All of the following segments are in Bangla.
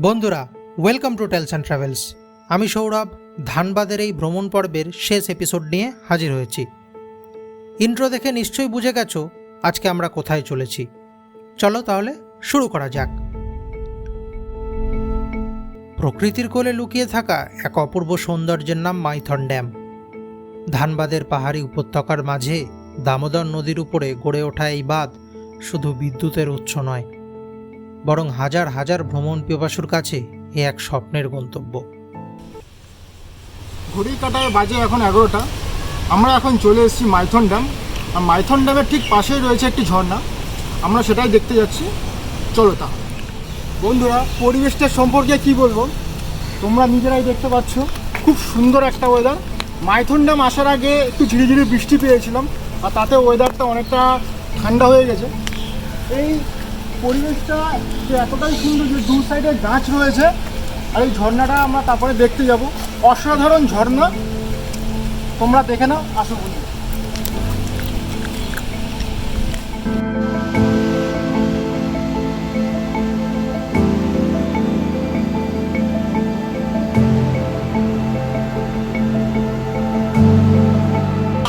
বন্ধুরা welcome to tales and travels আমি সৌরভ, ধানবাদের এই ভ্রমণ পর্বের শেষ এপিসোড নিয়ে হাজির হয়েছি। ইন্ট্রো দেখে নিশ্চয়ই বুঝে গেছো আজকে আমরা কোথায় চলেছি। চলো তাহলে শুরু করা যাক। প্রকৃতির কোলে লুকিয়ে থাকা এক অপূর্ব সৌন্দর্যের নাম মাইথন ড্যাম। ধানবাদের পাহাড়ি উপত্যকার মাঝে দামোদর নদীর উপরে গড়ে ওঠা এই বাঁধ শুধু বিদ্যুতের উৎস নয় বরং হাজার হাজার ভ্রমণ পিপাসুর কাছে এ এক স্বপ্নের গন্তব্য। ঘড়ির কাটায় বাজে এখন এগারোটা। আমরা এখন চলে এসেছি মাইথন ড্যাম। আর মাইথন ড্যামের ঠিক পাশেই রয়েছে একটি ঝর্ণা। আমরা সেটাই দেখতে যাচ্ছি। চলো তা বন্ধুরা, পরিবেশটা সম্পর্কে কি বলব? তোমরা নিজেরাই দেখতে পাচ্ছ, খুব সুন্দর একটা ওয়েদার মাইথন ড্যাম আসার আগে একটু ঝিরি ঝিরি বৃষ্টি পেয়েছিলাম, আর তাতে ওয়েদারটা অনেকটা ঠান্ডা হয়ে গেছে। এই পরিবেশটা যে এতটাই সুন্দর যে দু সাইডে গাছ রয়েছে। আর এই ঝর্ণাটা আমরা তারপরে দেখতে যাব। অসাধারণ ঝর্ণা। তোমরা দেখে নাও, আসো বন্ধু।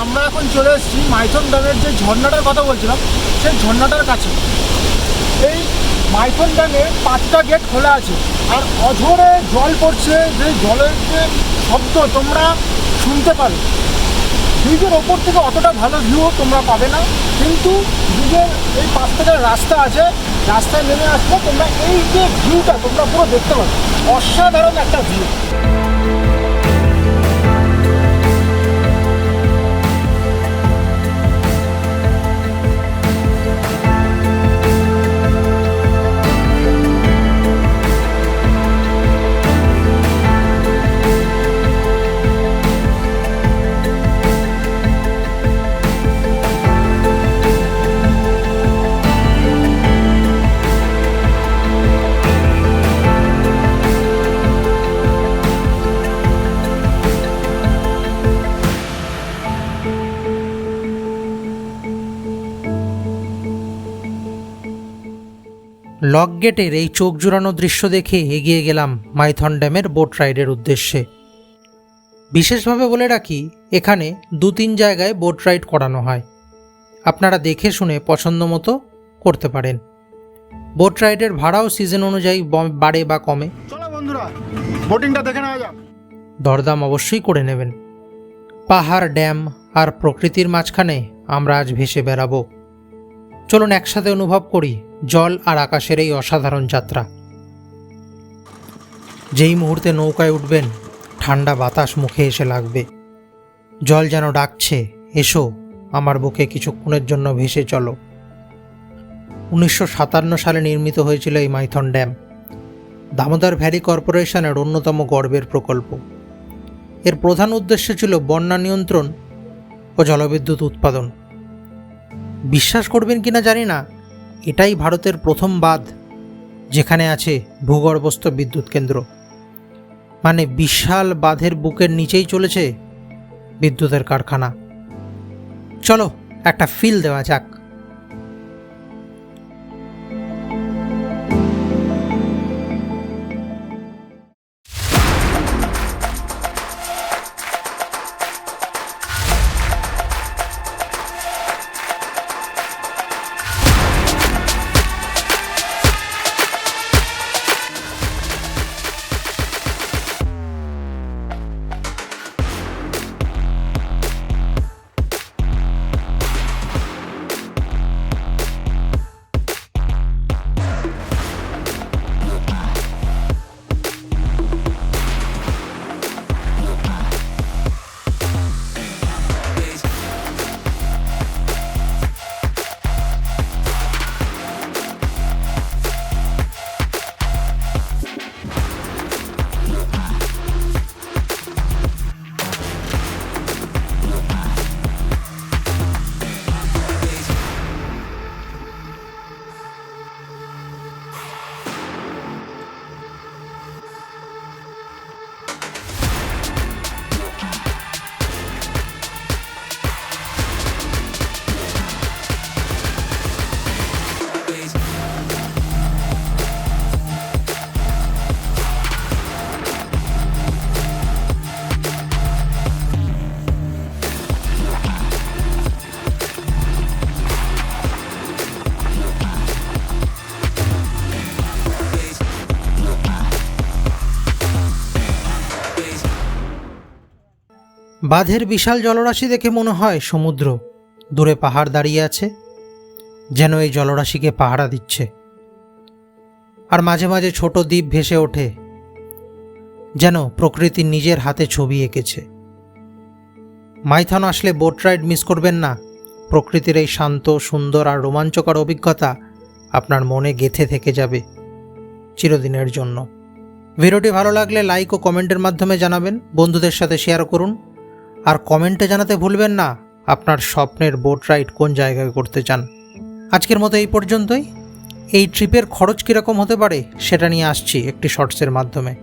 আমরা এখন চলে এসেছি মাইথন ড্যামের যে ঝর্ণাটার কথা বলছিলাম, সেই ঝর্ণাটার কাছে। এই মাইথন ড্যামে পাঁচটা গেট খোলা আছে। আর অঝরে জল পড়ছে, যে জলের যে শব্দ তোমরা শুনতে পারো। ব্রিজের ওপর থেকে অতটা ভালো ভিউ তোমরা পাবে না। কিন্তু ব্রিজের এই পাশ থেকে রাস্তা আছে। রাস্তায় নেমে আসলে তোমরা এই যে ভিউটা তোমরা পুরো দেখতে পাবে। অসাধারণ একটা ভিউ লক গেটের এই চোখ জুড়ানো দৃশ্য দেখে এগিয়ে গেলাম মাইথন ড্যামের বোট রাইডের উদ্দেশ্যে। বিশেষভাবে বলে রাখি এখানে দু তিন জায়গায় বোট রাইড করানো হয়। আপনারা দেখে শুনে পছন্দ মতো করতে পারেন। বোট রাইডের ভাড়াও সিজন অনুযায়ী বাড়ে বা কমে। বন্ধুরা বোটিংটা দেখে নেওয়া যাক। দরদাম অবশ্যই করে নেবেন। পাহাড় ড্যাম আর প্রকৃতির মাঝখানে আমরা আজ ভেসে বেড়াবো। চলুন একসাথে অনুভব করি জল আর আকাশের এই অসাধারণ যাত্রা। যেই মুহূর্তে নৌকায় উঠবেন ঠান্ডা বাতাস মুখে এসে লাগবে। জল যেন ডাকছে, এসো, আমার বুকে কিছুক্ষণের জন্য ভেসে চলো। উনিশশো সাতান্ন সালে নির্মিত হয়েছিল এই মাইথন ড্যাম, দামোদর ভ্যালি কর্পোরেশনের অন্যতম গর্বের প্রকল্প। এর প্রধান উদ্দেশ্য ছিল বন্যা নিয়ন্ত্রণ ও জলবিদ্যুৎ উৎপাদন। বিশ্বাস করবেন কিনা জানি না এটাই ভারতের প্রথম বাঁধ, যেখানে আছে ভূগর্ভস্থ বিদ্যুৎ কেন্দ্র। মানে বিশাল বাঁধের বুকের নিচেই চলেছে বিদ্যুতের কারখানা। চলো, একটা ফিল দেওয়া যাক। বাঁধের বিশাল জলরাশি দেখে মনে হয় সমুদ্র দূরে পাহাড় দাঁড়িয়ে আছে, যেন এই জলরাশিকে পাহারা দিচ্ছে। আর মাঝে মাঝে ছোট দ্বীপ ভেসে ওঠে, যেন প্রকৃতি নিজের হাতে ছবি এঁকেছে। মাইথন আসলে বোট রাইড মিস করবেন না, প্রকৃতির এই শান্ত, সুন্দর আর রোমাঞ্চকর অভিজ্ঞতা আপনার মনে গেথে থেকে যাবে চিরদিনের জন্য। ভিডিওটি ভালো লাগলে লাইক ও কমেন্টের মাধ্যমে জানাবেন, বন্ধুদের সাথে শেয়ার করুন। আর কমেন্টে জানাতে ভুলবেন না আপনার স্বপ্নের বোট রাইড কোন জায়গায় করতে চান। আজকের মতো এই পর্যন্তই। এই ট্রিপের খরচ কীরকম হতে পারে সেটা নিয়ে আসছি একটি শর্টসের মাধ্যমে।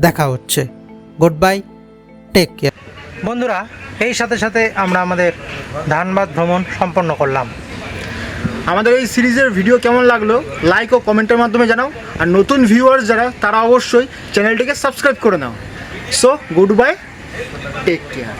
দেখা হচ্ছে। গুড বাই টেক কেয়ার বন্ধুরা, এই সাথে সাথে আমরা আমাদের ধানবাদ ভ্রমণ সম্পন্ন করলাম। আমাদের এই সিরিজের ভিডিও কেমন লাগল লাইক ও কমেন্টের মাধ্যমে জানাও। আর নতুন ভিউয়ার্স যারা, তারা অবশ্যই চ্যানেলটিকে সাবস্ক্রাইব করে নাও। So goodbye take care